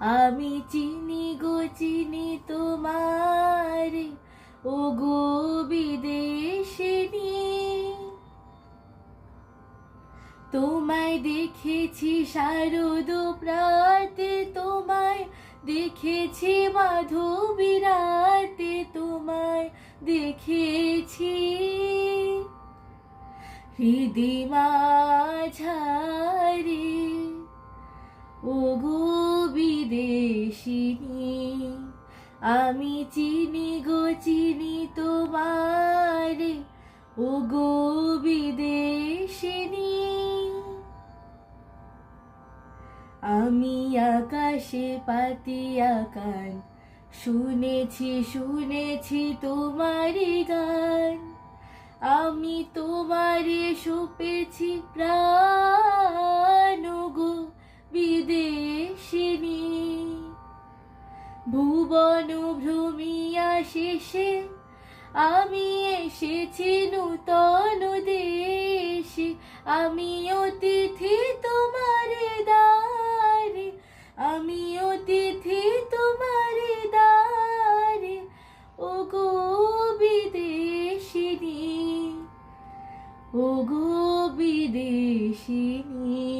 আমি চিনি গো, চিনি তোমার। ও গো বিদেশিনী, তোমায় দেখেছি শারদ প্রাতে, তোমায় দেখেছি মাধবী রাতে, তোমায় দেখেছি হৃদি মাঝারে। বিদেশিনী আমি চিনি গো, চিনি তোমার। ও গো বিদেশিনী। আমি আকাশে পাতিয়া কান শুনেছি শুনেছি তোমারই গান। আমি তোমারে সুপেছি প্রাণ। ভুবন ভ্রমিয়া শেষে আমি এসেছি নূতন দেশে। আমি অতিথি তোমার দ্বারে। আমি অতিথি তোমার দ্বারে। ও গো বিদেশিনী ও গো বিদেশিনী।